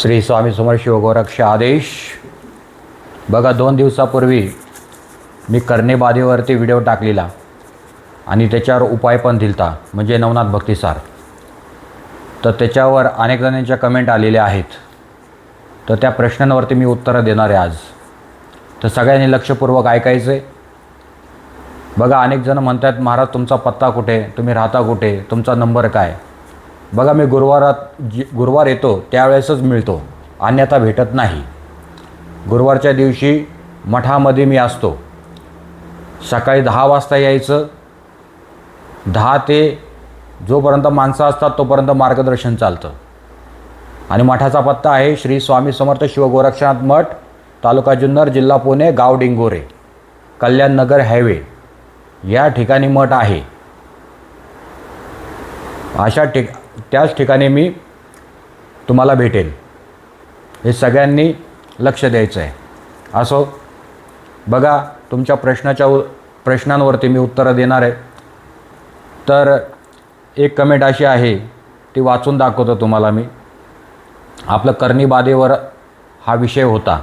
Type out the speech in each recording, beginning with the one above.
श्री स्वामी समर शिवगोरक्ष आदेश. बघा दोन दिवसापूर्वी मी कर्णेबाधेवरती व्हिडिओ टाकलेला आणि त्याच्यावर उपाय पण दिलता म्हणजे नवनाथ भक्तिसार तर त्याच्यावर अनेक जणांच्या कमेंट आलेल्या आहेत. तर त्या प्रश्नांवरती मी उत्तरं देणार आहे आज. तर सगळ्यांनी लक्षपूर्वक ऐकायचं आहे बघा अनेक जण म्हणतात महाराज तुमचा पत्ता कुठे? तुम्ही राहता कुठे? तुमचा नंबर काय? बघा मी गुरुवारात जी गुरुवार येतो त्यावेळेसच मिळतो. अन्यथा भेटत नाही. गुरुवारच्या दिवशी मठामध्ये मी असतो. सकाळी दहा वाजता यायचं. दहा ते जोपर्यंत माणसं असतात तोपर्यंत मार्गदर्शन चालतं. आणि मठाचा पत्ता आहे श्री स्वामी समर्थ शिवगोरक्षनाथ मठ तालुका जुन्नर जिल्हा पुणे गाव डिंगोरे कल्याण नगर हायवे. या ठिकाणी मठ आहे. अशा ठिक त्याच ठिकाणी मी तुम्हाला भेटेल. हे सगळ्यांनी लक्ष द्यायचं आहे असो बघा तुमच्या प्रश्नाच्या उ प्रश्नांवरती मी उत्तरं देणार आहे. तर एक कमेंट अशी आहे ती वाचून दाखवतो तुम्हाला मी. आपलं कर्णीबाधेवर हा विषय होता.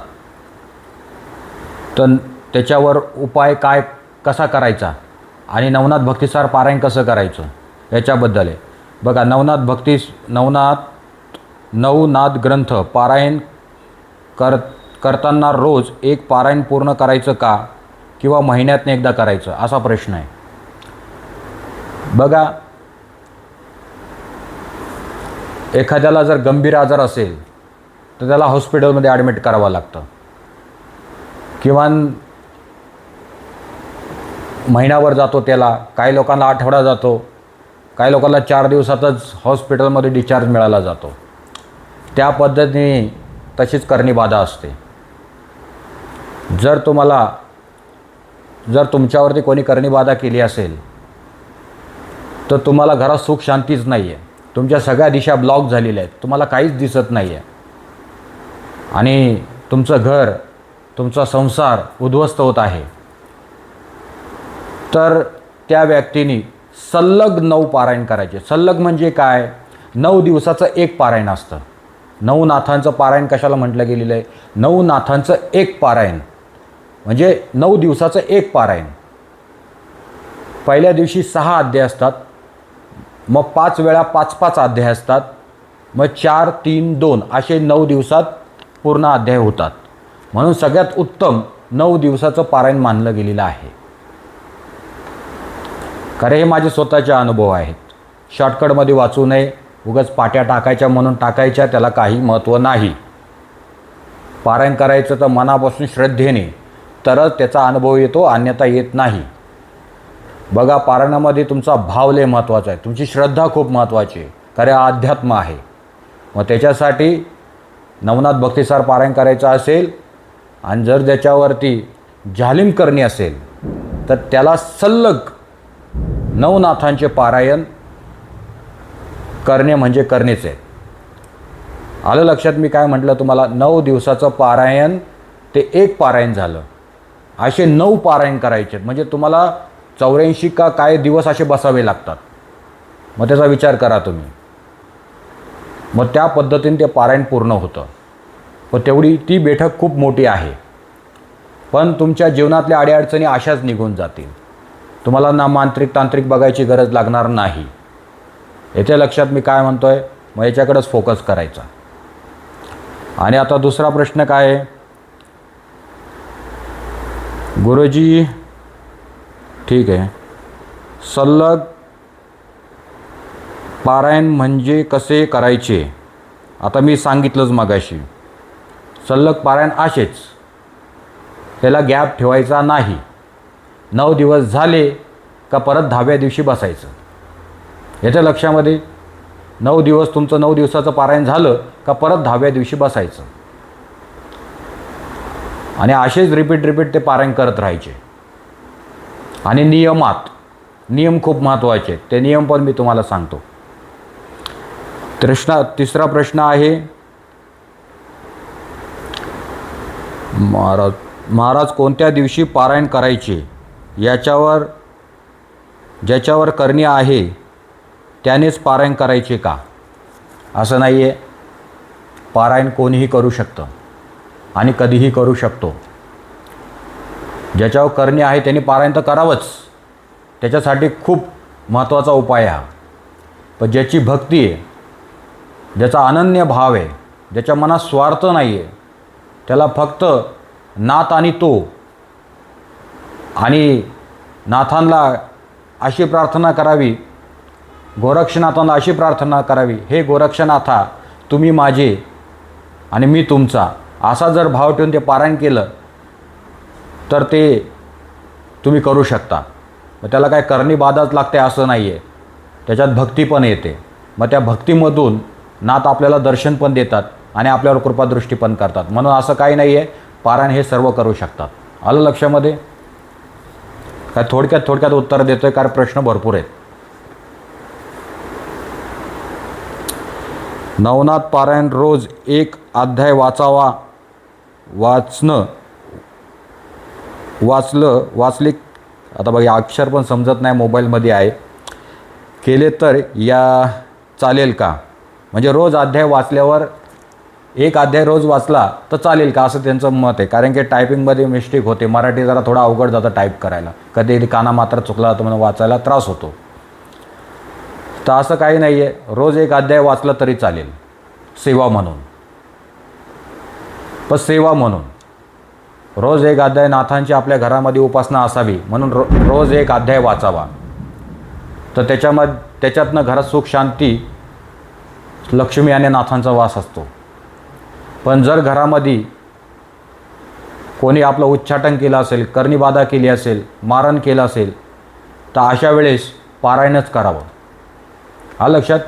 तर त्याच्यावर उपाय काय कसा करायचा? आणि नवनाथ भक्तिसार पारायण कसं करायचं? याच्याबद्दल आहे. बघा नवनाथ भक्ती नवनाथ नवनाथ ग्रंथ पारायण कर करताना रोज एक पारायण पूर्ण करायचं का? किंवा महिन्यातनं एकदा करायचं? असा प्रश्न आहे. बघा एखाद्याला जर गंभीर आजार असेल तर त्याला हॉस्पिटलमध्ये ॲडमिट करावं लागतं. किमान महिनाभर जातो त्याला काही लोकांना आठवडा जातो काही लोकांना चार दिवसातच हॉस्पिटलमध्ये डिस्चार्ज मिळाला जातो. त्या पद्धतीने तशीच करणी बाधा असते. जर तुम्हाला जर तुमच्यावरती कोणी करणी बाधा केली असेल तर तुम्हाला घरात सुख शांतीच नाही आहे तुमच्या सगळ्या दिशा ब्लॉक झालेल्या आहेत. तुम्हाला काहीच दिसत नाही आहे आणि तुमचं घर तुमचा संसार उद्ध्वस्त होत आहे. तर त्या व्यक्तीने सल्लग नऊ पारायण करायचे. सल्लग म्हणजे काय? नऊ दिवसाचं एक पारायण असतं. नऊ नाथांचं पारायण कशाला म्हटलं गेलेलं आहे? नऊ नाथांचं एक पारायण. म्हणजे नऊ दिवसाचं एक पारायण. पहिल्या दिवशी सहा अध्याय असतात. मग पाच वेळा पाच पाच अध्याय असतात. मग चार तीन दोन असे नऊ दिवसात पूर्ण अध्याय होतात. म्हणून सगळ्यात उत्तम नऊ दिवसाचं पारायण मानलं गेलेलं आहे. खरे हे माझे स्वतःचे अनुभव आहेत. शॉर्टकटमध्ये वाचू नये. उगाच पाट्या टाकायच्या म्हणून टाकायच्या त्याला काही महत्त्व नाही. पारायण करायचं तर मनापासून श्रद्धेने तरच त्याचा अनुभव येतो अन्यथा येत नाही. बघा पारायणामध्ये तुमचा भाव लय महत्त्वाचा आहे. तुमची श्रद्धा खूप महत्त्वाची आहे. खरे अध्यात्म आहे. मग त्याच्यासाठी नवनाथ भक्तिसार पारायण करायचं असेल आणि जर त्याच्यावरती जालिम करणी असेल तर त्याला सल्लग नवनाथांचे पारायण करणे म्हणजे करणेच. आहे आलं लक्षात मी काय म्हटलं तुम्हाला? नऊ दिवसाचं पारायण ते एक पारायण झालं. असे नऊ पारायण करायचे. म्हणजे तुम्हाला चौऱ्याऐंशी का काय दिवस असे बसावे लागतात. मग त्याचा विचार करा तुम्ही. मग त्या पद्धतीने ते पारायण पूर्ण होतं. पण तेवढी ती बैठक खूप मोठी आहे. पण तुमच्या जीवनातल्या अडीअडचणी अशाच निघून जातील. तुम्हाला ना मांत्रिक तांत्रिक बघायची गरज लागणार नाही. येथे लक्षात मी काय म्हणतो आहे मग याच्याकडेच फोकस करायचा. आणि आता दुसरा प्रश्न काय आहे? गुरुजी ठीक आहे. सल्लग पारायण म्हणजे कसे करायचे? आता मी सांगितलंच मगाशी. सल्लग पारायण असेच. त्याला गॅप ठेवायचा नाही. नऊ दिवस झाले का परत दहाव्या दिवशी बसायचं? याच्या लक्षामध्ये नऊ दिवस तुमचं नऊ दिवसाचं पारायण झालं का परत दहाव्या दिवशी बसायचं? आणि असेच रिपीट रिपीट ते पारायण करत राहायचे. आणि नियमात नियम खूप महत्त्वाचे आहेत. ते नियम पण मी तुम्हाला सांगतो. तृष्णा तिसरा प्रश्न आहे. महाराज महाराज कोणत्या दिवशी पारायण करायचे? याच्यावर ज्याच्यावर करणी आहे त्यानेच पारायण करायचे का? असं नाही आहे पारायण कोणीही करू शकतं आणि कधीही करू शकतो. ज्याच्यावर करणे आहे त्यांनी पारायण तर करावंच. त्याच्यासाठी खूप महत्त्वाचा उपाय हा. पण ज्याची भक्ती आहे ज्याचा अनन्य भाव आहे ज्याच्या मनात स्वार्थ नाही आहे त्याला फक्त नात आणि तो आणि नाथांना अशी प्रार्थना करावी गोरक्षनाथांना अशी प्रार्थना करावी हे गोरक्षनाथा तुम्ही माझे आणि मी तुमचा. असा जर भाव ठेवून ते पारायण केलं तर ते तुम्ही करू शकता. मग त्याला काय करणी बाधाच लागते असं नाही आहे त्याच्यात भक्ती पण येते. मग त्या भक्तीमधून नाथ आपल्याला दर्शन पण देतात आणि आपल्यावर कृपादृष्टी पण करतात. म्हणून असं काही नाही आहे पारायण हे सर्व करू शकतात. आलं लक्षामध्ये? काय थोडक्यात थोडक्यात उत्तर देतोय कारण प्रश्न भरपूर आहेत. नवनाथ पारायण रोज एक अध्याय वाचावा वाचणं वाचलं वाचले आता बघा अक्षर पण समजत नाही मोबाईलमध्ये आहे. केले तर या चालेल का? म्हणजे रोज अध्याय वाचल्यावर एक अध्याय रोज वाचला तर चालेल का? असं त्यांचं मत आहे. कारण की टायपिंगमध्ये मिस्टेक होते. मराठी जरा थोडा अवघड जातं टाईप करायला. कधी काना मात्र चुकला तर म्हणून वाचायला त्रास होतो. तर असं काही नाही आहे रोज एक अध्याय वाचला तरी चालेल. सेवा म्हणून. पण सेवा म्हणून. रोज एक अध्याय नाथांची आपल्या घरामध्ये उपासना असावी. म्हणून रो रोज एक अध्याय वाचावा. तर त्याच्यामध्ये त्याच्यातनं घरात सुख शांती लक्ष्मी आणि नाथांचा वास असतो. पण जर घरामध्ये कोणी आपलं उच्चाटन केलं असेल कर्णीबाधा केली असेल मारण केलं असेल तर अशा वेळेस पारायणच करावं. हा लक्षात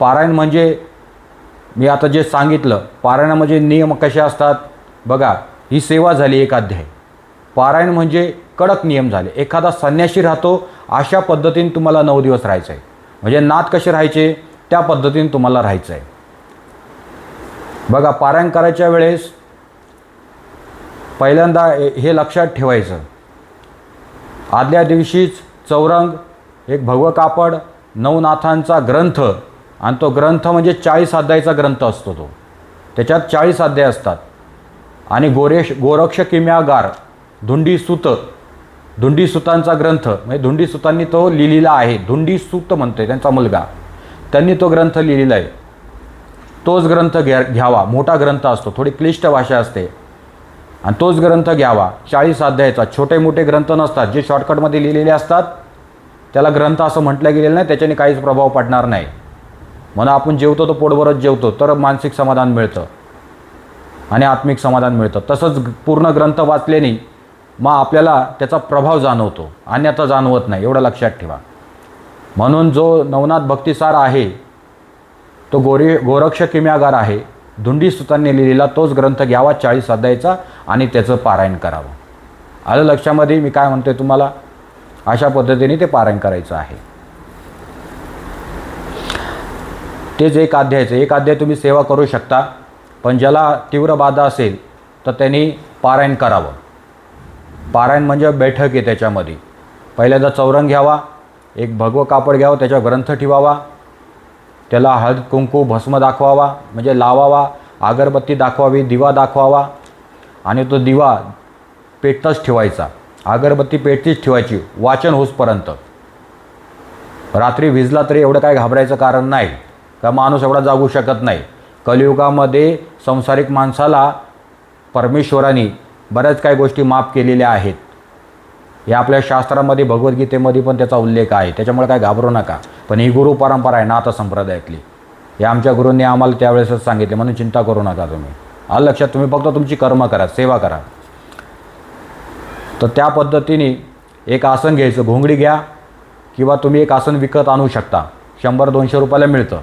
पारायण म्हणजे मी आता जे सांगितलं पारायण म्हणजे नियम कसे असतात? बघा ही सेवा झाली एक अध्याय. पारायण म्हणजे कडक नियम झाले. एखादा संन्याशी राहतो अशा पद्धतीने तुम्हाला नऊ दिवस राहायचं आहे म्हणजे नात कसे राहायचे? त्या पद्धतीने तुम्हाला राहायचं आहे बघा पारायण करायच्या वेळेस पहिल्यांदा हे- हे लक्षात ठेवायचं. आदल्या दिवशीच चौरंग एक भगवं कापड नवनाथांचा ग्रंथ आणि तो ग्रंथ म्हणजे चाळीस अध्यायचा ग्रंथ असतो तो. त्याच्यात चाळीस अध्याय असतात. आणि गोरेश गोरक्ष किम्यागार धुंडी सुत धुंडी सुतांचा ग्रंथ म्हणजे धुंडी सुतांनी तो लिहिलेला आहे. धुंडी सुत म्हणतोय त्यांचा मुलगा. त्यांनी तो ग्रंथ लिहिलेला आहे. तोच ग्रंथ घ्या घ्यावा. मोठा ग्रंथ असतो. थोडी क्लिष्ट भाषा असते. आणि तोच ग्रंथ घ्यावा. चाळीस अध्यायाचा. छोटे मोठे ग्रंथ नसतात. जे शॉर्टकटमध्ये लिहिलेले असतात त्याला ग्रंथ असं म्हटलं गेलेलं नाही. त्याच्याने काहीच प्रभाव पडणार नाही. म्हणून आपण जेवतो तो पोटभरच जेवतो. तर मानसिक समाधान मिळतं. आणि आत्मिक समाधान मिळतं. तसंच पूर्ण ग्रंथ वाचल्याने मग आपल्याला त्याचा प्रभाव जाणवतो. अन्यथा जाणवत नाही. एवढं लक्षात ठेवा. म्हणून जो नवनाथ भक्तिसार आहे तो गोरे गोरक्ष किम्यागार आहे. धुंडी सुतांनी लिहिलेला तोच ग्रंथ घ्यावा चाळीस अध्यायचा आणि त्याचं पारायण करावं. आलं लक्षामध्ये? मी काय म्हणतोय तुम्हाला? अशा पद्धतीने ते पारायण करायचं आहे. तेच एक अध्यायचं. एक अध्याय तुम्ही सेवा करू शकता पण ज्याला तीव्र बाधा असेल तर त्यांनी पारायण करावं. पारायण म्हणजे बैठक आहे त्याच्यामध्ये. पहिल्यांदा चौरंग घ्यावा एक भगवं कापड घ्यावं त्याच्यावर ग्रंथ ठेवावा त्याला हळद कुंकू भस्म दाखवावा म्हणजे लावावा अगरबत्ती दाखवावी दिवा दाखवावा. आणि तो दिवा पेटतच ठेवायचा. अगरबत्ती पेटतीच ठेवायची. वाचन होसपर्यंत. रात्री विजला तरी एवढं काय घाबरायचं कारण नाही. का माणूस एवढा जागू शकत नाही. कलियुगामध्ये संसारिक माणसाला परमेश्वराने बऱ्याच काही गोष्टी माफ केलेल्या आहेत. हे आपल्या शास्त्रामध्ये भगवद्गीतेमध्ये पण त्याचा उल्लेख आहे. त्याच्यामुळे काय घाबरू नका. पण ही गुरु परंपरा आहे नाथ संप्रदायातली. हे आमच्या गुरूंनी आम्हाला त्यावेळेसच सांगितले म्हणून चिंता करू नका तुम्ही. आलं लक्षात? तुम्ही फक्त तुमची कर्म करा सेवा करा. तर त्या पद्धतीने एक आसन घ्यायचं. घोंगडी घ्या किंवा तुम्ही एक आसन विकत आणू शकता. शंभर दोनशे रुपयाला मिळतं.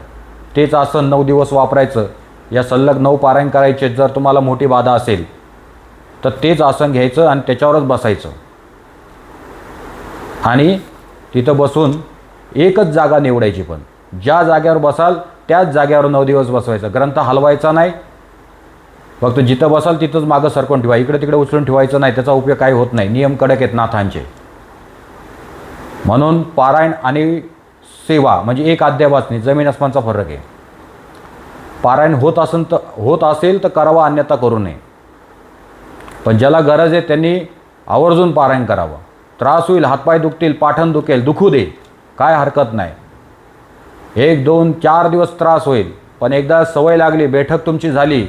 तेच आसन नऊ दिवस वापरायचं. या सलग नऊ पारायण करायचे जर तुम्हाला मोठी बाधा असेल तर तेच आसन घ्यायचं आणि त्याच्यावरच बसायचं. आणि तिथं बसून एकच जागा निवडायची पण. ज्या जागेवर बसाल त्याच जागेवर नऊ दिवस बसवायचा. ग्रंथ हलवायचा नाही. फक्त जिथं बसाल तिथंच मागं सरकून ठेवा. इकडे तिकडे उचलून ठेवायचं नाही. त्याचा उपयोग काही होत नाही. नियम कडक आहेत नाथांचे. म्हणून पारायण आणि सेवा म्हणजे एक अध्याय वाचणे जमीन आसमानचा फरक आहे. पारायण होत असेल तर होत असेल तर करावं अन्यथा करू नये. पण ज्याला गरज आहे त्यांनी आवर्जून पारायण करावं. त्रास होईल हातपाय दुखतील पाठण दुखेल दुखू दे. काय हरकत नाही. एक दोन चार दिवस त्रास होईल पण एकदा सवय लागली बैठक तुमची झाली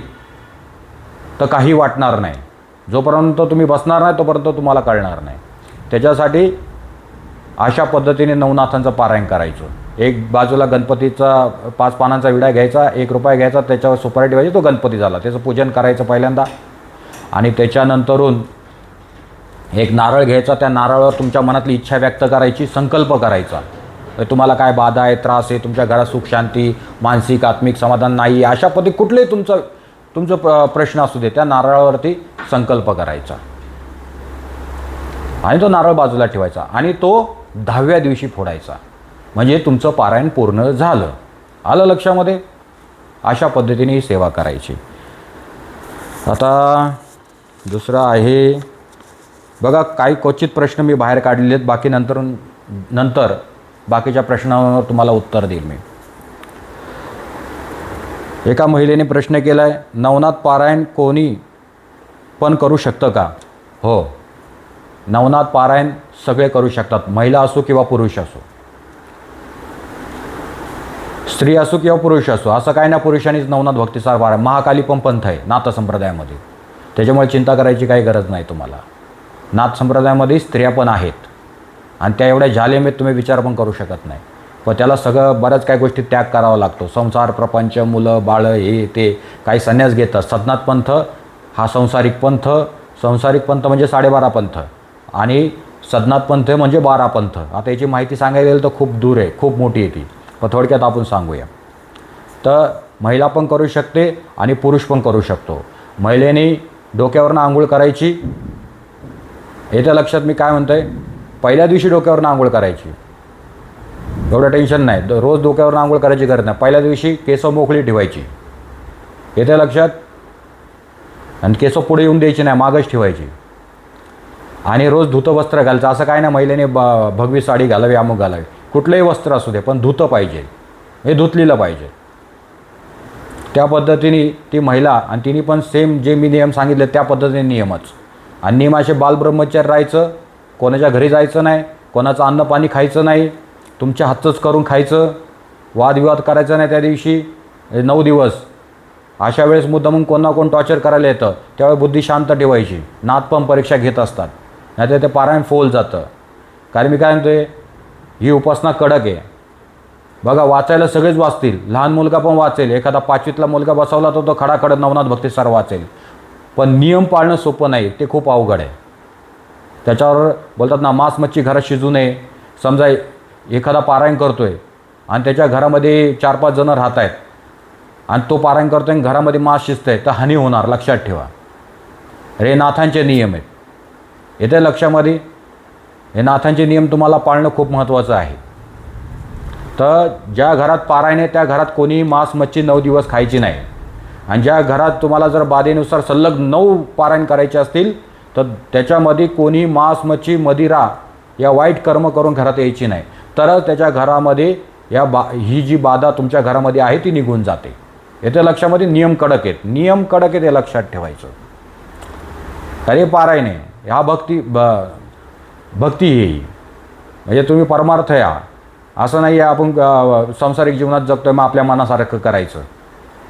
तर काही वाटणार नाही. जोपर्यंत तुम्ही बसणार नाही तोपर्यंत तुम्हाला कळणार नाही. त्याच्यासाठी अशा पद्धतीने नवनाथांचं पारायण करायचं. एक बाजूला गणपतीचा पाच पानांचा विडा घ्यायचा एक रुपया घ्यायचा त्याच्यावर सुपारी ठेवायची तो गणपती झाला. त्याचं पूजन करायचं पहिल्यांदा. आणि त्याच्यानंतरून एक नारळ घ्यायचा त्या नारळावर तुमच्या मनातली इच्छा व्यक्त करायची संकल्प करायचा. तुम्हाला काय बाधा आहे त्रास आहे तुमच्या घरात सुख शांती मानसिक आत्मिक समाधान नाही अशा पद्धती कुठलेही तुमचं तुमचं प्र प्रश्न असू दे त्या नारळावरती संकल्प करायचा. आणि तो नारळ बाजूला ठेवायचा आणि तो दहाव्या दिवशी फोडायचा. म्हणजे तुमचं पारायण पूर्ण झालं. आलं लक्षामध्ये? अशा पद्धतीने ही सेवा करायची. आता दुसरं आहे बघा काही क्वचित प्रश्न मी बाहेर काढलेले आहेत. बाकी नंतर नंतर बाकीच्या प्रश्नावर तुम्हाला उत्तर देईल मी. एका महिलेने प्रश्न केला आहे नवनाथ पारायण कोणी पण करू शकतं का? हो. नवनाथ पारायण सगळे करू शकतात महिला असो किंवा पुरुष असो. स्त्री असो किंवा पुरुष असो असं काय ना पुरुषांनीच नवनाथ भक्तीसार पारायण. महाकाली पण पंथ आहे नाथ संप्रदायामध्ये. त्याच्यामुळे चिंता करायची काही गरज नाही तुम्हाला. नाथ संप्रदायामध्ये स्त्रिया पण आहेत. आणि त्या एवढ्या झालेमेत तुम्ही विचार पण करू शकत नाही. पण त्याला सगळं बऱ्याच काही गोष्टी त्याग करावा लागतो. संसार प्रपंच मुलं बाळं हे ते काही संन्यास घेतात सदनाथ पंथ हा संसारिक पंथ संसारिक पंथ म्हणजे साडेबारा पंथ. आणि सदनाथ पंथ म्हणजे बारा पंथ. आता याची माहिती सांगायला गेलं तर खूप दूर आहे खूप मोठी आहे ती. पण थोडक्यात आपण सांगूया. तर महिला पण करू शकते आणि पुरुष पण करू शकतो. महिलेने डोक्यावरनं आंघोळ करायची येत्या लक्षात मी काय म्हणतो आहे पहिल्या दिवशी डोक्यावरनं आंघोळ करायची. एवढं टेन्शन नाही. रोज डोक्यावर आंघोळ करायची गरज नाही. पहिल्या दिवशी केस मोकळी ठेवायची. येत्या लक्षात? आणि केसं पुढे येऊन द्यायची नाही मागच ठेवायची. आणि रोज धुतं वस्त्र घालायचं. असं काय ना महिलेने ब भगवी साडी घालावी अमुक घालावी. कुठलंही वस्त्र असू दे पण धुतं पाहिजे. हे धुतलेलं पाहिजे. त्या पद्धतीने ती महिला आणि तिने पण सेम जे मी नियम सांगितले त्या पद्धतीने नियमच. आणि नियमाचे बालब्रह्मचारी राहायचं. कोणाच्या घरी जायचं नाही कोणाचं अन्न पाणी खायचं नाही तुमच्या हातचंच करून खायचं वादविवाद करायचा नाही त्या दिवशी नऊ दिवस. अशा वेळेस मुद्दामून कोण ना कोण टॉर्चर करायला येतं. त्यावेळी बुद्धी शांत ठेवायची. नातपण परीक्षा घेत असतात. नाहीतर ते पारायण फोल जातं. कारण मी काय म्हणतोय ही उपासना कडक आहे. बघा वाचायला सगळेच वाचतील. लहान मुलगा पण वाचेल. एखादा पाचवीतला मुलगा बसवला तर तो खडाखड नवनाथ भक्तीसार वाचेल. पण नियम पाळणं सोपं नाही ते खूप अवघड आहे. त्याच्यावर बोलतात ना मांस मच्छी घरात शिजू नये. समजा एखादा पारायण करतो आहे आणि त्याच्या घरामध्ये चार पाच जणं राहत आहेत आणि तो पारायण करतो आणि घरामध्ये मांस शिजतंय तर हानी होणार लक्षात ठेवा. हे नाथांचे नियम आहेत. येते लक्षामध्ये? हे नाथांचे नियम तुम्हाला पाळणं खूप महत्त्वाचं आहे. तर ज्या घरात पारायण आहे त्या घरात कोणीही मांस मच्छी नऊ दिवस खायची नाही. आणि ज्या घरात तुम्हाला जर बाधेनुसार सलग नऊ पारायण करायचे असतील तर त्याच्यामध्ये कोणी मांस मच्छी मदिरा या वाईट कर्म करून घरात यायची नाही. तरच त्याच्या घरामध्ये या बा ही जी बाधा तुमच्या घरामध्ये आहे ती निघून जाते. येथे लक्षामध्ये नियम कडक आहेत. नियम कडक आहेत हे लक्षात ठेवायचं. अरे पारायण आहे ह्या भक्ती ब भक्ती येई म्हणजे तुम्ही परमार्थ या. असं नाही आहे आपण संसारिक सांसारिक जीवनात जगतोय मग आपल्या मनासारखं करायचं.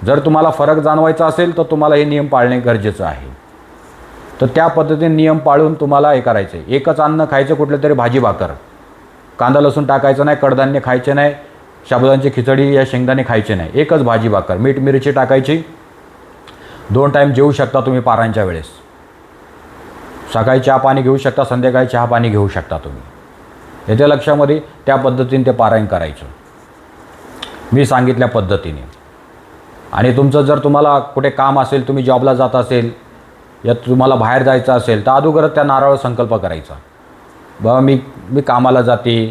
जर तुम्हाला फरक जाणवायचा असेल तर तुम्हाला हे नियम पाळणे गरजेचं आहे. तर त्या पद्धतीने नियम पाळून तुम्हाला हे करायचं आहे एकच अन्न खायचं कुठलं तरी भाजी भाकर. कांदा लसूण टाकायचं नाही कडधान्य खायचे नाही शाबुदांची खिचडी या शेंगदाणे खायचे नाही. एकच भाजी भाकर. मीठ मिरची टाकायची. दोन टाईम जेवू शकता तुम्ही पारांच्या वेळेस. सकाळी चहा पाणी घेऊ शकता संध्याकाळी चहा पाणी घेऊ शकता तुम्ही. याच्या लक्षामध्ये त्या पद्धतीने ते पारायण करायचं. मी सांगितल्या पद्धतीने. आणि तुमचं जर तुम्हाला कुठे काम असेल तुम्ही जॉबला जात असेल या तुम्हाला बाहेर जायचं असेल तर अगोदरच त्या नारळ संकल्प करायचा. बाबा मी मी कामाला जाते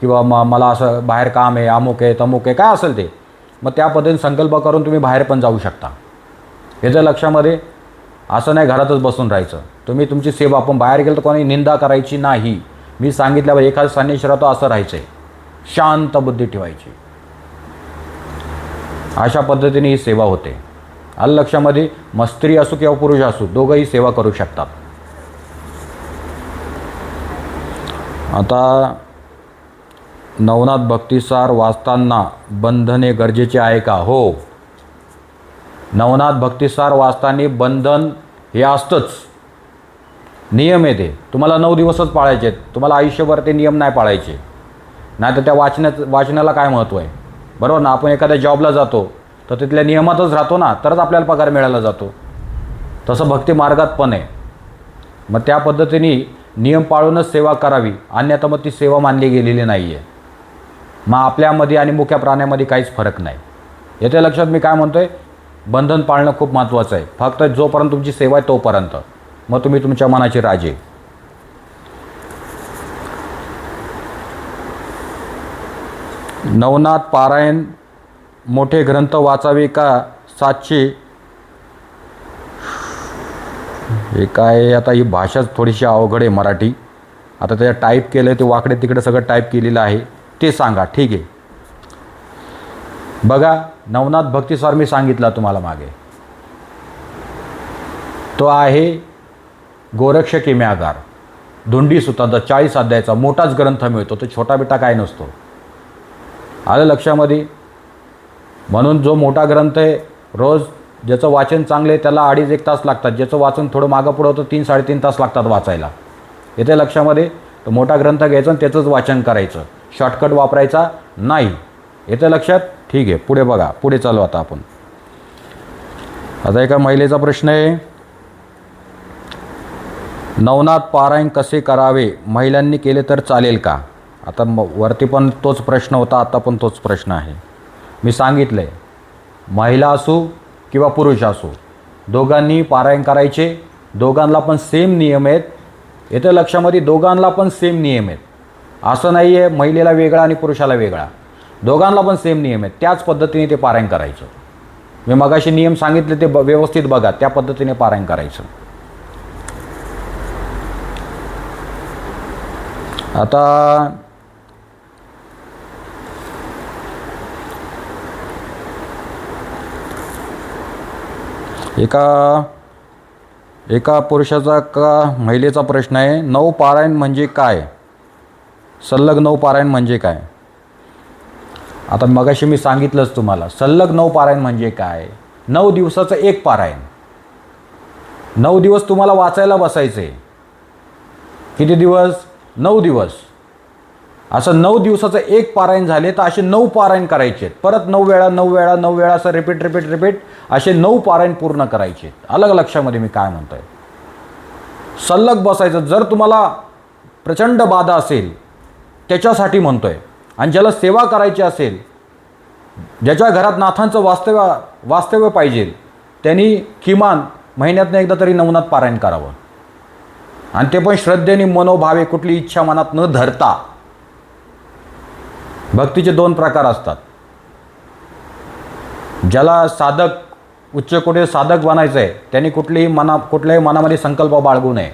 किंवा म मला असं बाहेर काम आहे अमुक आहे तमुक आहे काय असेल ते मग त्या पद्धतीने संकल्प करून तुम्ही बाहेर पण जाऊ शकता. याच्या लक्षामध्ये असं नाही घरातच बसून राहायचं. तुम्ही तुमची सेवा आपण बाहेर गेलं तर कोणी निंदा करायची नाही. मी सांगितल्यावर एखादं संन्यास असं राहायचं आहे शांत बुद्धी ठेवायची. अशा पद्धतीने ही सेवा होते. आलं लक्षामध्ये मग स्त्री असो किंवा पुरुष असो दोघंही सेवा करू शकतात. आता नवनाथ भक्तिसार वाचताना बंधने गरजेचे आहे का? हो. नवनाथ भक्तिसार वाचताना बंधन हे असतंच. नियम येते तुम्हाला नऊ दिवसच पाळायचे आहेत तुम्हाला आयुष्यभर ते नियम नाही पाळायचे. नाही तर त्या वाचण्यात वाचनाला काय महत्त्व आहे? बरोबर ना? आपण एखाद्या जॉबला जातो तर तिथल्या नियमातच राहतो ना? तरच आपल्याला पगार मिळायला जातो. तसं भक्ती मार्गात पण आहे. मग त्या पद्धतीने नियम पाळूनच सेवा करावी. अन्यथा मग ती सेवा मानली गेलेली नाही आहे मग आपल्यामध्ये आणि मुख्या प्राण्यामध्ये काहीच फरक नाही. येते लक्षात मी काय म्हणतो आहे बंधन पाळणं खूप महत्त्वाचं आहे. फक्त जोपर्यंत तुमची सेवा आहे तोपर्यंत. मग तुम्ही तुमच्या मनाचे राजे. नवनाथ पारायण मोठे ग्रंथ वाचावे का सातशे? हे काय आता ही भाषाच थोडीशी अवघड आहे मराठी. आता त्याच्यात टाईप केलं आहे ते वाकडे तिकडे सगळं टाईप केलेलं आहे. ते सांगा ठीक आहे. बघा नवनाथ भक्तिस्वार मी सांगितला तुम्हाला मागे. तो आहे गोरक्ष किम्यागार धुंडी सुतांचा चाळीस अध्यायाचा मोठाच ग्रंथ मिळतो तो छोटा बिटा काय नसतो. आलं लक्षामध्ये. म्हणून जो मोठा ग्रंथ आहे रोज ज्याचं वाचन चांगलं आहे त्याला अडीच एक तास लागतात. ज्याचं वाचन थोडं मागं पुढं होतं तीन साडेतीन तास लागतात वाचायला. येते लक्षामध्ये? तो मोठा ग्रंथ घ्यायचा आणि त्याचंच वाचन करायचं. शॉर्टकट वापरायचा नाही. येतं लक्षात? ठीक आहे पुढे बघा. पुढे चालू आता आपण. आता एका महिलेचा प्रश्न आहे. नवनाथ पारायण कसे करावे? महिलांनी केले तर चालेल का? आता म वरती पण तोच प्रश्न होता आता पण तोच प्रश्न आहे. मी सांगितलं आहे महिला असू किंवा पुरुष असू दोघांनी पारायण करायचे दोघांना पण सेम नियम आहेत. येतं लक्षामध्ये दोघांना पण सेम नियम आहेत. असं नाही आहे महिलेला वेगळा आणि पुरुषाला वेगळा. दोघांना पण सेम नियम आहेत. त्याच पद्धतीने ते पारायण करायचं. मी मगाशी नियम सांगितले ते ब व्यवस्थित बघा त्या पद्धतीने पारायण करायचं. आता एका एका पुरुषाचा का महिलेचा प्रश्न आहे नऊ पारायण म्हणजे काय? सल्लग नऊ पारायण म्हणजे काय? आता मगाशी मी सांगितलंच तुम्हाला सल्लग नऊ पारायण म्हणजे काय? नऊ दिवसाचं एक पारायण. नऊ दिवस तुम्हाला वाचायला बसायचे किती दिवस? नऊ दिवस. असं नऊ दिवसाचं एक पारायण झाले तर असे नऊ पारायण करायचे परत नऊ वेळा नऊ वेळा नऊ वेळा असं रिपीट रिपीट रिपीट असे नऊ पारायण पूर्ण करायचे अलग लक्षामध्ये मी काय म्हणतोय? सल्लग बसायचं. जर तुम्हाला प्रचंड बाधा असेल त्याच्यासाठी म्हणतोय. आणि ज्याला सेवा करायची असेल ज्याच्या घरात नाथांचं वास्तव्य वास्तव्य पाहिजे त्यांनी किमान महिन्यातनं एकदा तरी नवनाथ पारायण करावं. आणि ते पण श्रद्धेने मनोभावे कुठली इच्छा मनात न धरता. भक्तीचे दोन प्रकार असतात. ज्याला साधक उच्च साधक बनायचं आहे त्यांनी कुठलीही मना कुठल्याही मनामध्ये संकल्प बाळगू नये.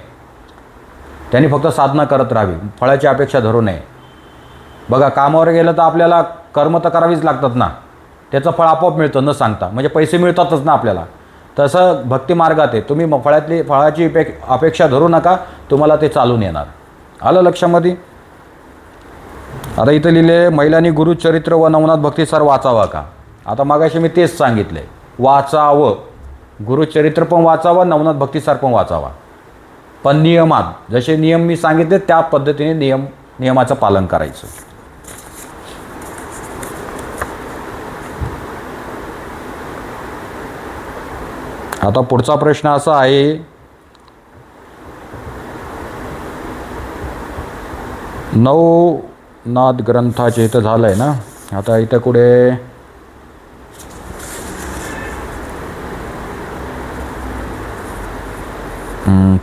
त्यांनी फक्त साधना करत राहावी फळाची अपेक्षा धरू नये. बघा कामावर गेलं तर आपल्याला कर्म तर करावीच लागतात ना. त्याचं फळ आपोआप मिळतं न सांगता. म्हणजे पैसे मिळतातच ना आपल्याला. तसं भक्तीमार्गात आहे. तुम्ही फळातली फळाची अपेक्षा धरू नका तुम्हाला ते चालून येणार. आलं लक्षामध्ये? आता इथं लिहिले महिलांनी गुरुचरित्र व नवनाथ भक्तिसार वाचावा का? आता मागाशी मी तेच सांगितले वाचावं. गुरुचरित्र पण वाचावं नवनाथ भक्तिसार पण वाचावा. पण नियमात जसे नियम मी सांगितले त्या पद्धतीने नियम नियमाचं पालन करायचं. आता पुढचा प्रश्न असा आहे नऊ नाद ग्रंथाचे इथं झालं आहे ना? आता इथं कुठे?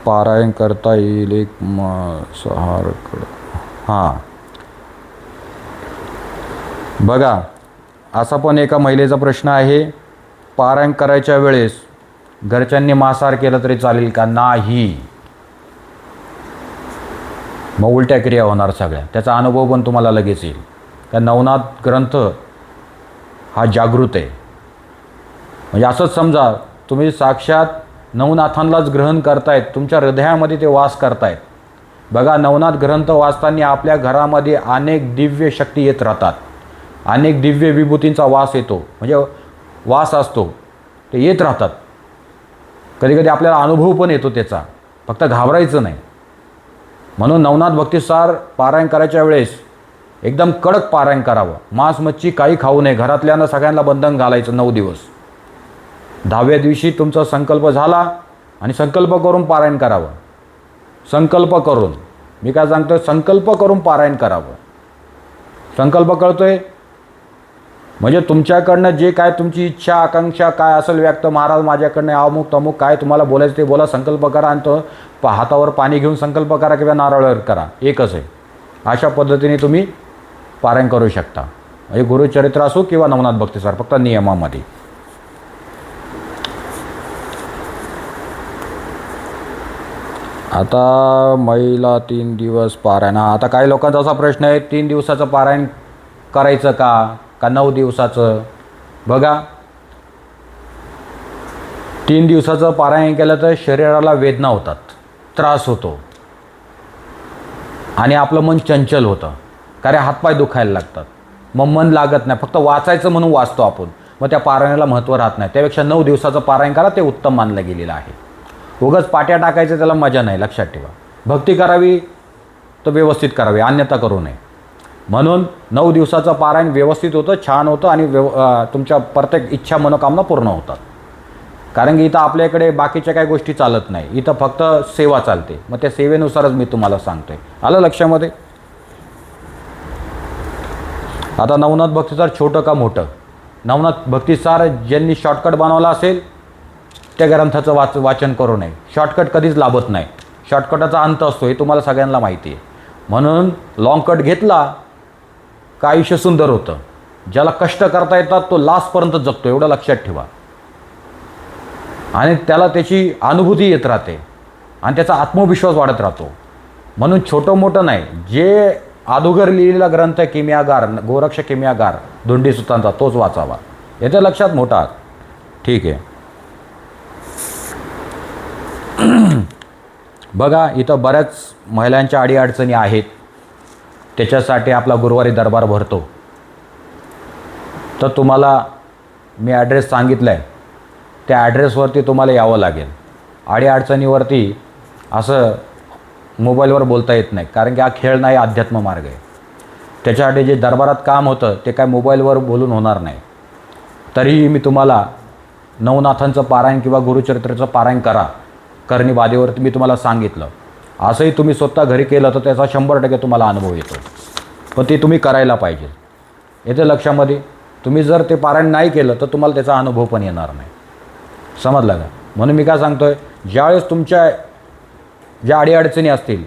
पारायण करता येईल एक म- सहार हां. बघा असा पण एका महिलेचा प्रश्न आहे. पारायण करायच्या वेळेस घरच्यांनी मांसाहार केला तरी चालेल का नाही? मग उलट्या क्रिया होणार सगळ्या. त्याचा अनुभव पण तुम्हाला लगेच येईल. कारण नवनाथ ग्रंथ हा जागृत आहे. म्हणजे असंच समजा तुम्ही साक्षात नवनाथांनाच ग्रहण करतायत तुमच्या हृदयामध्ये ते वास करतायत. बघा नवनाथ ग्रंथ वाचताना आपल्या घरामध्ये अनेक दिव्य शक्ती येत राहतात. अनेक दिव्य विभूतींचा वास येतो. म्हणजे वास असतो. ते येत राहतात. कधीकधी आपल्याला अनुभव पण येतो त्याचा. फक्त घाबरायचं नाही. म्हणून नवनाथ भक्तिसार पारायण करायच्या वेळेस एकदम कडक पारायण करावं. मांस मच्छी काही खाऊ नये. घरातल्यांना सगळ्यांना बंधन घालायचं नऊ दिवस. दहाव्या दिवशी तुमचा संकल्प झाला आणि संकल्प करून पारायण करावं. संकल्प करून. मी काय सांगतो संकल्प करून पारायण करावं. संकल्प कळतोय? म्हणजे तुमच्याकडनं जे काय तुमची इच्छा आकांक्षा काय असेल व्यक्त महाराज माझ्याकडनं अमुक तमुक काय तुम्हाला बोलायचं ते बोला संकल्प करा आणि तो प- हातावर पाणी घेऊन संकल्प करा किंवा नारळावर करा. एकच आहे. अशा पद्धतीने तुम्ही पारायण करू शकता. म्हणजे गुरुचरित्र असो किंवा नवनाथ भक्तीसार फक्त नियमामध्ये. आता महिला तीन दिवस पारायण. आता काही लोकांचा असा प्रश्न आहे तीन दिवसाचं पारायण करायचं का? का नऊ दिवसाचं? बघा. तीन दिवसाचं पारायण केलं तर शरीराला वेदना होतात. त्रास होतो. आणि आपलं मन चंचल होतं. कारण हातपाय दुखायला लागतात. मग मन लागत नाही. फक्त वाचायचं म्हणून वाचतो आपण. मग त्या पारायणाला महत्त्व राहत नाही. त्यापेक्षा नऊ दिवसाचं पारायण करा ते उत्तम मानलं गेलेलं आहे. उगाच पाट्या टाकायचं त्याला मजा नाही. लक्षात ठेवा. भक्ती करावी तर व्यवस्थित करावी. अन्यथा करू नये. म्हणून नऊ दिवसाचं पारायण व्यवस्थित होतं छान होतं आणि व्यव तुमच्या प्रत्येक इच्छा मनोकामना पूर्ण होतात. कारण की इथं आपल्याकडे बाकीच्या काही गोष्टी चालत नाही. इथं फक्त सेवा चालते. मग त्या सेवेनुसारच मी तुम्हाला सांगतोय. आलं लक्षामध्ये? आता नवनाथ भक्तीसार छोटं का मोठं? नवनाथ भक्तीसार ज्यांनी शॉर्टकट बनवला असेल त्या ग्रंथाचं वाच वाचन करू नये. शॉर्टकट कधीच लाभत नाही. शॉर्टकटाचा अंत असतो हे तुम्हाला सगळ्यांना माहिती आहे. म्हणून लाँग कट घेतला का आयुष्य सुंदर होतं? ज्याला कष्ट करता येतात तो लास्टपर्यंत जगतो. एवढं लक्षात ठेवा. आणि त्याला त्याची अनुभूती येत राहते. आणि त्याचा आत्मविश्वास वाढत राहतो. म्हणून छोटं मोठं नाही जे अधोगर लिहिलेला ग्रंथ आहे किमियागार गोरक्ष किमियागार धोंडी सुतांचा तोच वाचावा. याच्या लक्षात मोठा ठीक आहे. बघा इथं बऱ्याच महिलांच्या अडीअडचणी आहेत. त्याच्यासाठी आपला गुरुवारी दरबार भरतो. तर तुम्हाला मी ॲड्रेस सांगितला आहे त्या ॲड्रेसवरती तुम्हाला यावं लागेल. अडीअडचणीवरती असं मोबाईलवर बोलता येत नाही. कारण की हा खेळ नाही अध्यात्म मार्ग आहे. त्याच्यासाठी जे दरबारात काम होतं ते काय मोबाईलवर बोलून होणार नाही. तरीही मी तुम्हाला नवनाथांचं पारायण किंवा गुरुचरित्राचं पारायण करा. करणी बाधेवरती मी तुम्हाला सांगितलं. असंही तुम्ही स्वतः घरी केलं तर त्याचा शंभर टक्के तुम्हाला अनुभव येतो. पण ते तुम्ही करायला पाहिजे. येते लक्षामध्ये? तुम्ही जर ते पारायण नाही केलं तर तुम्हाला त्याचा अनुभव पण येणार नाही. समजलं का? म्हणून मी काय सांगतोय ज्यावेळेस तुमच्या ज्या अडीअडचणी असतील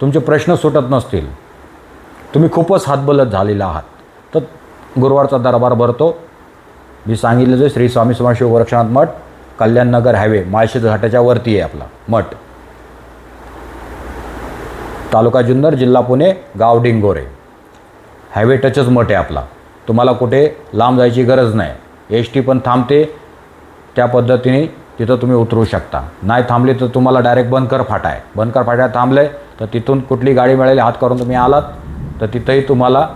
तुमचे प्रश्न सुटत नसतील तुम्ही खूपच हातबलत झालेला आहात तर गुरुवारचा दरबार भरतो. मी सांगितलं जे श्री स्वामी समर्थ शिवगोरक्षनाथ मठ कल्याणनगर हायवे माळशेज घाटाच्या वरती आहे आपला मठ. तालुका जुन्नर जिल्हा पुणे गाव डिंगोरे. हायवे टचच मठ आहे आपला. तुम्हाला कुठे लांब जायची गरज नाही. एस टी पण थांबते. त्या पद्धतीने तिथं तुम्ही उतरू शकता. नाही थांबली तर तुम्हाला डायरेक्ट बनकर फाटा आहे. बनकर फाट्यात थांबले तर तिथून कुठली गाडी मिळाली हात करून तुम्ही आलात तर तिथंही तुम्हाला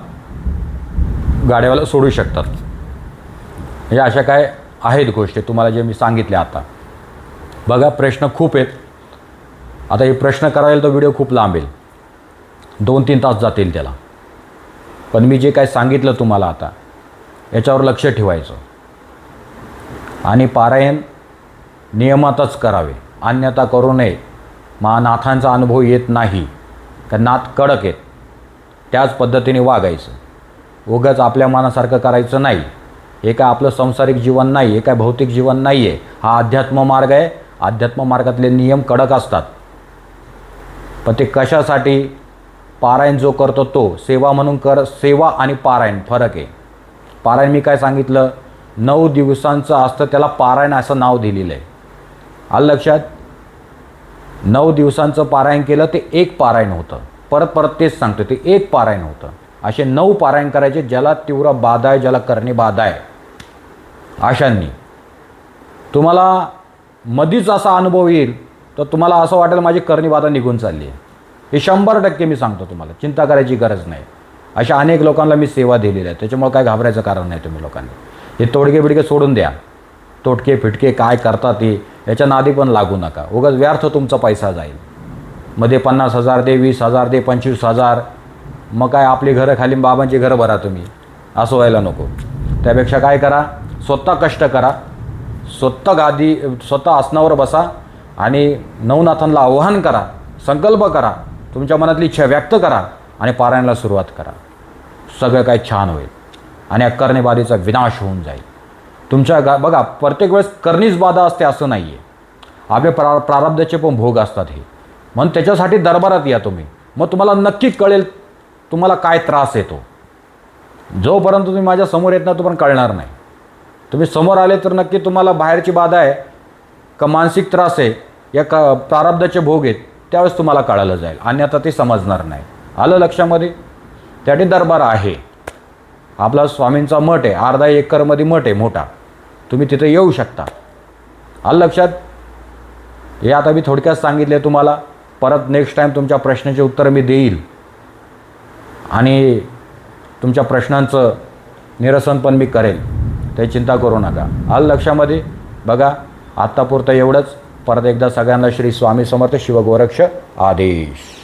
गाड्यावाला सोडू शकतात. म्हणजे अशा काय आहेत गोष्टी तुम्हाला जे मी सांगितल्या आता. बघा प्रश्न खूप आहेत. आता हे प्रश्न करायला तर व्हिडिओ खूप लांबेल दोन तीन तास जातील त्याला. पण मी जे काय सांगितलं तुम्हाला आता याच्यावर लक्ष ठेवायचं. आणि पारायण नियमातच करावे. अन्यथा करू नये. महानाथांचा अनुभव येत नाही. का नाथ कडक आहेत. त्याच पद्धतीने वागायचं. उगाच आपल्या मनासारखं करायचं नाही. हे काय आपलं संसारिक जीवन नाही हे काय भौतिक जीवन नाही आहे हा अध्यात्म मार्ग आहे. अध्यात्म मार्गातले नियम कडक असतात. पण ते कशासाठी पारायण जो करतो तो सेवा म्हणून कर सेवा आणि पारायण फरक आहे. पारायण मी काय सांगितलं? नऊ दिवसांचं असतं त्याला पारायण असं नाव दिलेलं आहे. आलं लक्षात? नऊ दिवसांचं पारायण केलं ते एक पारायण होतं. परत परत तेच सांगतो ते एक पारायण होतं. असे नऊ पारायण करायचे ज्याला तीव्र बाधा आहे ज्याला करणे बाधा आहे. अशांनी. तुम्हाला मधीच असा अनुभव येईल तर तुम्हाला असं वाटेल माझी करणी बाधा निघून चालली आहे. हे शंभर टक्के मी सांगतो तुम्हाला चिंता करायची गरज नाही. अशा अनेक लोकांना मी सेवा दिलेली आहे त्याच्यामुळे काय घाबरायचं कारण नाही तुम्ही लोकांनी. हे तोडके बिडके सोडून द्या. तोटके फिटके काय करतात ते याच्या नादी पण लागू नका. उगाच व्यर्थ तुमचा पैसा जाईल. मध्ये पन्नास हजार दे वीस हजार दे पंचवीस हजार. मग काय आपली घरं खाली बाबांची घरं भरा तुम्ही. असं व्हायला नको. त्यापेक्षा काय करा स्वतः कष्ट करा. स्वतः गादी स्वतः आसनावर बसा आणि नवनाथांना आव्हान करा संकल्प करा. तुमच्या मनातली इच्छा व्यक्त करा आणि पारायणाला सुरुवात करा. सगळं काय छान होईल. आणि या कर्णबाधेचा विनाश होऊन जाईल. तुमच्या गा बघा प्रत्येक वेळेस करणीच बाधा असते असं नाही आहे आपले प्रा प्रारब्धाचे पण भोग असतात हे. म्हणून त्याच्यासाठी दरबारात या तुम्ही. मग तुम्हाला नक्की कळेल तुम्हाला काय त्रास येतो. जोपर्यंत तुम्ही माझ्यासमोर येत नाही पण कळणार नाही. तुम्ही समोर आले तर नक्की तुम्हाला बाहेरची बाधा आहे. का मानसिक त्रास आहे? या क प्रारब्धाचे भोग आहेत. त्यावेळेस तुम्हाला कळालं जाईल. आणि आता ते समजणार नाही. आलं लक्षामध्ये? त्यासाठी दरबार आहे. आपला स्वामींचा मठ आहे. अर्धा एकरमध्ये मठ आहे मोठा. तुम्ही तिथं येऊ शकता. आलं लक्षात? हे आता मी थोडक्यात सांगितले तुम्हाला. परत नेक्स्ट टाईम तुमच्या प्रश्नाचे उत्तर मी देईल. आणि तुमच्या प्रश्नांचं निरसन पण मी करेल. ते चिंता करू नका. आलं लक्षामध्ये? बघा आत्तापुरतं एवढंच. परत एकदा सगळ्यांना श्री स्वामी समर्थ शिवगोरक्ष आदेश.